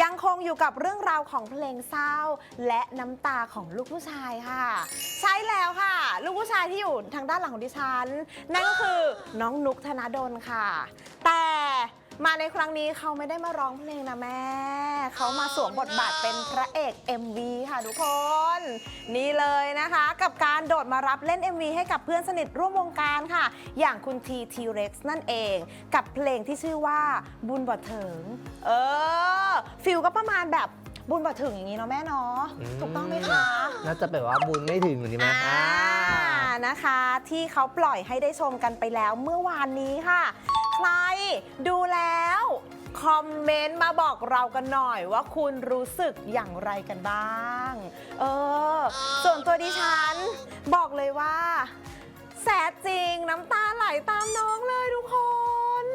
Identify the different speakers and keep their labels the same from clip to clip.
Speaker 1: ยังคงอยู่กับเรื่องราวของเพลงเศร้า และน้ำตาของลูกผู้ชายค่ะ ใช่แล้วค่ะ ลูกผู้ชายที่อยู่ทางด้านหลังของดิฉัน นั่นก็คือน้องนุกธนดลค่ะ แต่มาในครั้งนี้เขาไม่ได้มาร้องเพลงนะแม่ เขามาสวมบทบาทเป็นพระเอก MV ค่ะทุกคน นี่เลยนะคะ กับการโดดมารับเล่น MV ให้กับเพื่อนสนิทร่วมวงการค่ะ อย่างคุณทีทีเร็กซ์นั่นเอง กับเพลงที่ชื่อว่าบุญบ่เถิง เออ ฟิลก็ประมาณแบบบุญบ่ถึงอย่างนี้เนาะแม่เนาะ
Speaker 2: อืม
Speaker 1: ถูกต้องไหมคะ
Speaker 2: น่าจะแบบว่าบุญไม่ถึงหรือนี่ไหม
Speaker 1: อ่านะคะ ที่เขาปล่อยให้ได้ชมกันไปแล้วเมื่อวานนี้ค่ะ ใครดูแล้ว คอมเมนต์มาบอกเรากันหน่อยว่าคุณรู้สึกอย่างไรกันบ้าง เออ ส่วนตัวดิฉัน บอกเลยว่า แสบจริงน้ำตาไหลตามน้องเลยทุกคน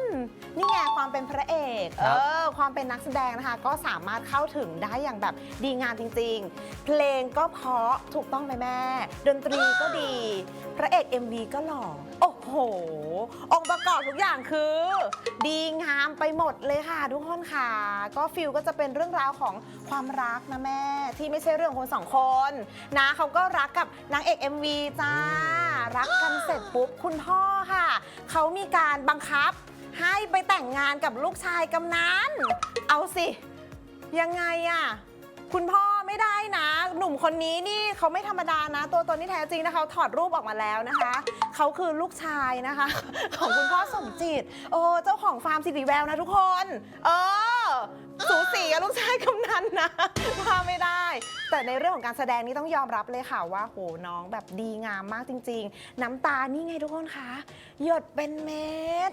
Speaker 1: นี่ไง ความเป็นพระเอกเออความเป็นนักแสดงนะคะ ก็สามารถเข้าถึงได้อย่างแบบดีงามจริง ๆ เพลงก็เพราะถูกต้องไหมแม่ ดนตรีก็ดี พระเอก MV ก็หล่อโอ้โห องค์ประกอบทุกอย่างคือ ดีงามไปหมดเลยค่ะทุกคนค่ะ ก็ฟิลก็จะเป็นเรื่องราวของความรักนะแม่ ที่ไม่ใช่เรื่องคนสองคนนะเขาก็รักกับนางเอก MV จ้า รักกันเสร็จปุ๊บคุณพ่อค่ะ เขามีการบังคับ ให้ไปแต่งงานกับลูกชายกำนันเอาสิ ยังไงอะคุณพ่อไม่ได้นะ หนุ่มคนนี้นี่เขาไม่ธรรมดานะ ตัวตนที่แท้จริงนะคะเขาถอดรูปออกมาแล้วนะคะ เขาคือลูกชายนะคะ ของคุณพ่อสมจิต โอ้เจ้าของฟาร์มสิริแววนะทุกคน เออ สูสีกับลูกชายกำนันนะว่าไม่ได้ แต่ในเรื่องของการแสดงนี่ต้องยอมรับเลยค่ะว่าโหน้องแบบดีงามมากจริง ๆ น้ำตานี่ไงทุกคนคะหยดเป็นเม็ด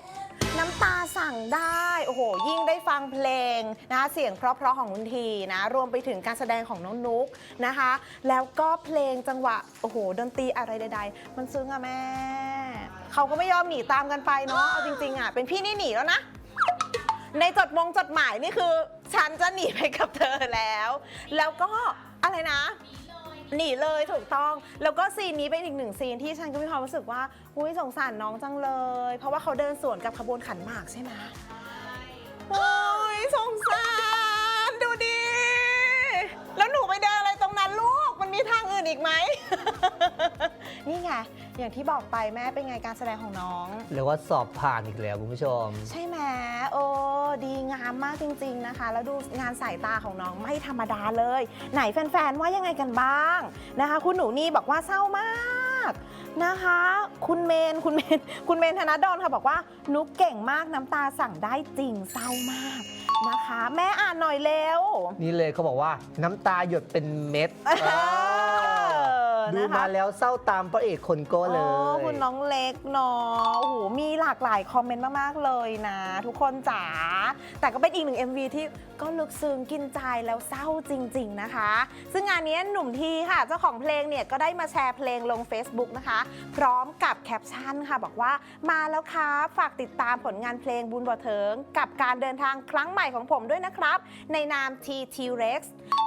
Speaker 1: น้ำตาสั่งได้ โอ้โห ยิ่งได้ฟังเพลงนะคะเสียงเพราะๆของคุณทีนะ รวมไปถึงการแสดงของน้องนุกนะคะ แล้วก็เพลงจังหวะ โอ้โห ดนตรีอะไรใดๆ มันซึ้งอะแม่ เขาก็ไม่ยอมหนีตามกันไปเนาะเอาจริงๆอะเป็นพี่นี่หนีแล้วนะ ในจดมงจดหมายนี่คือ ฉันจะหนีไปกับเธอแล้ว แล้วก็อะไรนะ หนีเลยถูกต้อง แล้วก็ซีนนี้เป็นอีกหนึ่งซีนที่ฉันก็มีความรู้สึกว่าอุ้ยสงสารน้องจังเลย เพราะว่าเขาเดินสวนกับขบวนขันหมากใช่ไหมโอ้ยสงสาร นอีกไหม นี่ไง อย่างที่บอกไปแม่เป็นไงการแสดงของน้อง
Speaker 2: เรียกว่าสอบผ่านอีกแล้วคุณผู้ชม
Speaker 1: ใช่ไหมโอ้ดีงามมากจริง ๆนะคะ แล้วดูงานสายตาของน้องไม่ธรรมดาเลย ไหนแฟน ๆ ว่ายังไงกันบ้างนะคะ คุณหนูนี่บอกว่าเศร้ามากนะคะ คุณเมนคุณเมนคุณเมนธนดลค่ะบอกว่านุกเก่งมากน้ำตาสั่งได้จริงเศร้ามากนะคะ แม่อ่านหน่อยเร็ว
Speaker 2: นี่เลยเขาบอกว่าน้ำตาหยดเป็นเม็ด
Speaker 1: เออ
Speaker 2: ดู
Speaker 1: นะคะ
Speaker 2: มาแล้วเศร้าตามพระเอกคนโก้เลย
Speaker 1: โอ้คุณน้องเล็กเนาะโอ้โหมีหลากหลายคอมเมนต์มาก ๆ เลยนะ ทุกคนจ๋า แต่ก็เป็นอีกหนึ่ง MV ที่ก็ลึกซึ้งกินใจแล้วเศร้าจริง ๆ นะคะ ซึ่งงานนี้หนุ่มทีค่ะ เจ้าของเพลงเนี่ย ก็ได้มาแชร์เพลงลง Facebook นะคะ พร้อมกับแคปชั่นค่ะบอกว่ามาแล้วครับฝากติดตามผลงานเพลงบุญบ่เถิง กับการเดินทางครั้งใหม่ของผมด้วยนะครับ ในนาม TT Rex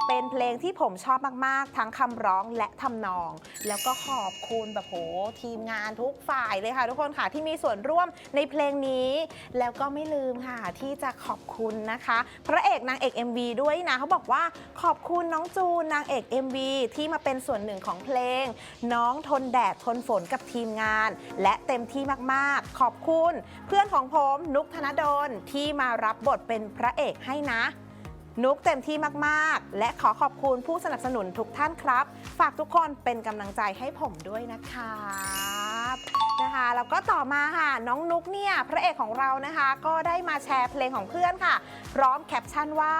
Speaker 1: เป็นเพลงที่ผมชอบมากๆ ทั้งคำร้องและทำนองแล้วก็ขอบคุณแบบโหทีมงานทุกฝ่ายเลยค่ะ ทุกคนค่ะที่มีส่วนร่วมในเพลงนี้ แล้วก็ไม่ลืมค่ะ ที่จะขอบคุณนะคะ พระเอกนางเอก MV ด้วยนะเขาบอกว่าขอบคุณน้องจูนนางเอก MV ที่มาเป็นส่วนหนึ่งของเพลง น้องทนแดดทนฝนกับทีมงาน และเต็มที่มากๆ ขอบคุณ เพื่อนของผมนุกธนดลที่มารับบทเป็นพระเอกให้นะ นุกเต็มที่มาก ๆ และขอขอบคุณผู้สนับสนุนทุกท่านครับ ฝากทุกคนเป็นกำลังใจให้ผมด้วยนะคะ นะคะแล้วก็ต่อมาค่ะน้องนุกเนี่ยพระเอกของเรานะคะ ก็ได้มาแชร์เพลงของเพื่อนค่ะ พร้อมแคปชั่นว่า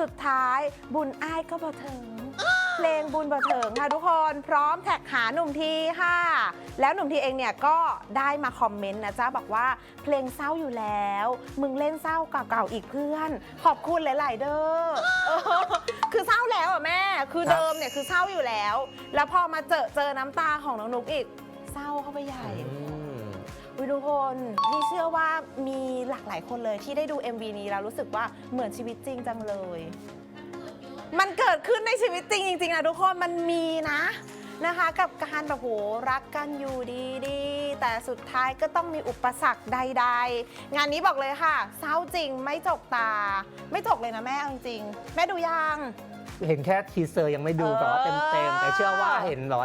Speaker 1: สุดท้ายบุญอ้ายก็บ่ถึง เพลงบุญบ่เถิงค่ะทุกคนพร้อมแท็กหาหนุ่มทีค่ะ แล้วหนุ่มทีเองเนี่ยก็ได้มาคอมเมนต์นะจ๊ะบอกว่าเพลงเศร้าอยู่แล้ว มึงเล่นเศร้าเก่าๆอีกเพื่อน ขอบคุณหลายๆเด้อเออคือเศร้าแล้วอะแม่ คือ
Speaker 2: ครับ
Speaker 1: เดิมเนี่ยคือเศร้าอยู่แล้ว แล้วพอมาเจอเจอน้ำตาของน้องนุกอีก เศร้าเข้าไปใหญ่
Speaker 2: อืม
Speaker 1: วิทุกคนนี่เชื่อว่ามีหลากหลายคนเลยที่ได้ดู MV นี้แล้วรู้สึกว่าเหมือนชีวิตจริงจังเลย มันเกิดขึ้นในชีวิตจริงจริงๆนะทุกคนมันมีนะ นะคะ กับการแบบโหรักกันอยู่ดีๆแต่สุดท้ายก็ต้องมีอุปสรรคใด ๆ งานนี้บอกเลยค่ะเศร้าจริงไม่จกตา ไม่จกเลยนะแม่เอาจริงแม่ดูยัง
Speaker 2: เห็นแค่ทีเซอร์ยังไม่ดูแบบว่าเต็มๆแต่เชื่อว่าเห็นหรอ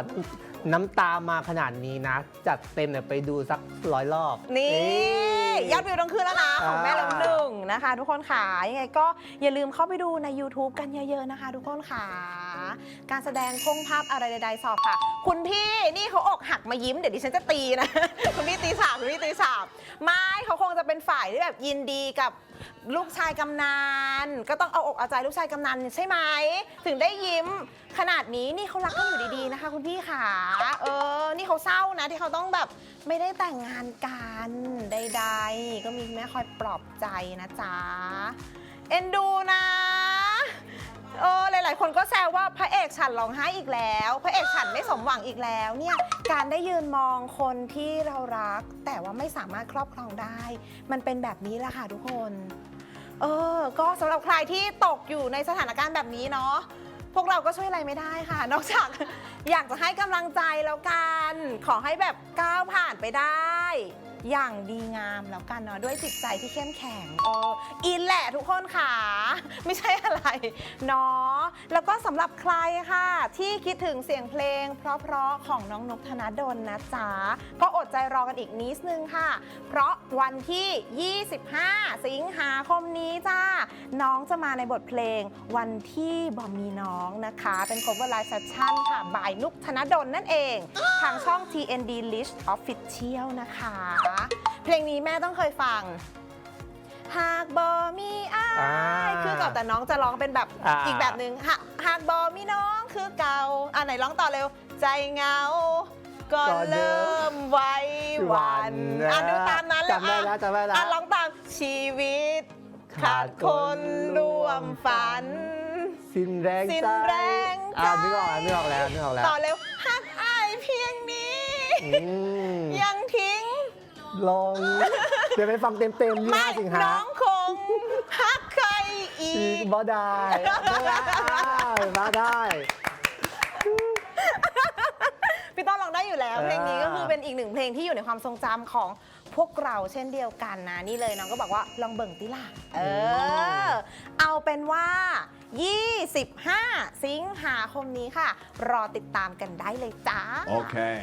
Speaker 2: น้ำตามาขนาดนี้นะ จัดเต็มเนี่ยไปดูสักร้อยรอบ
Speaker 1: นี่
Speaker 2: นี่
Speaker 1: ยอดวิวต้องขึ้นแล้วนะ ของแม่
Speaker 2: อ่า
Speaker 1: ลำหนึ่งนะคะ ทุกคนค่ะยังไงก็อย่าลืมเข้าไปดูใน YouTube กันเยอะๆนะคะ ทุกคนค่ะ การแสดงพงภาพอะไรใดๆสอบค่ะ คุณพี่นี่เขาอกหักมายิ้มเดี๋ยวดิฉันจะตีนะ คุณพี่ตีสามคุณพี่ตีสามไม่เขาคงจะเป็นฝ่ายที่แบบยินดีกับ ลูกชายกำนันก็ต้องเอาอกเอาใจลูกชายกำนันใช่ไหมถึงได้ยิ้มขนาดนี้นี่เขารักกันอยู่ดีๆนะคะ คุณพี่ขาเออ นี่เขาเศร้านะที่เขาต้องแบบไม่ได้แต่งงานกันใดๆก็มีแม่คอยปลอบใจนะจ๊ะเอ็นดูนะ เออหลาย ๆ คนก็แซวว่าพระเอกฉันร้องไห้อีกแล้ว พระเอกฉันไม่สมหวังอีกแล้วเนี่ยการได้ยืนมองคนที่เรารัก แต่ว่าไม่สามารถครอบครองได้ มันเป็นแบบนี้แหละค่ะทุกคนเออก็สำหรับใครที่ตกอยู่ในสถานการณ์แบบนี้เนาะพวกเราก็ช่วยอะไรไม่ได้ค่ะ นอกจาก อยากจะให้กำลังใจแล้วกัน ขอให้แบบก้าวผ่านไปได้ อย่างดีงามแล้วกันเนาะด้วยจิตใจที่เข้มแข็งเอออินแหละทุกคนค่ะ ไม่ใช่อะไรเนาะแล้วก็สำหรับใครค่ะ ที่คิดถึงเสียงเพลง เพราะๆของน้องนกธนดลนะจ๊ะก็อดใจรอกันอีกนิดนึงค่ะ เพราะวันที่ 25 สิงหาคมนี้จ้าน้องจะมาในบทเพลงวันที่บอมมีน้องนะคะ เป็น cover live session ค่ะบายนุกธนดลนั่นเอง ทางช่อง TND List Official นะคะ เพลงนี้แม่ต้องเคยฟัง หากบอมีอ้า
Speaker 2: อ่าย
Speaker 1: คือก่อนแต่น้องจะร้องเป็นแบบ
Speaker 2: อ่า
Speaker 1: อีกแบบหนึ่งหากหากบอมีน้องคือเก่าอะไหนร้องต่อเร็ว ใจเหงา ก็เริ่มไว้วันอะดูตามนั้นเลย
Speaker 2: จำได้แล้วจำได้แล้ว
Speaker 1: อะร้องตามชีวิต ขาดคนร่วมฝัน
Speaker 2: สิ้นแรง
Speaker 1: สิ้น
Speaker 2: ใจ
Speaker 1: แรงใจ
Speaker 2: อ่านึกออกแล้วนึกออกแล้วนึกออกแล้ว
Speaker 1: ต่อเร็วหักอายเพียงนี้
Speaker 2: อืม
Speaker 1: ยังทิ้ง
Speaker 2: ลอง เดี๋ยวไปฟังเต็มๆยี่
Speaker 1: ไม่
Speaker 2: ห้าสิงหา
Speaker 1: น้องคงหักใครอี
Speaker 2: อี
Speaker 1: ก
Speaker 2: กบ่ได้ไม่ได้มาได้
Speaker 1: พี่ต้อนร้องได้อยู่แล้ว
Speaker 2: เออ
Speaker 1: เพลงนี้ก็คือเป็นอีกหนึ่งเพลงที่อยู่ในความทรงจำของพวกเราเช่นเดียวกันนะ นี่เลยน้องก็บอกว่าลองเบิ่งติล่ะเออ เอาเป็นว่า 25 สิงหาคมนี้ค่ะ รอติดตามกันได้เลยจ้า
Speaker 3: Okay.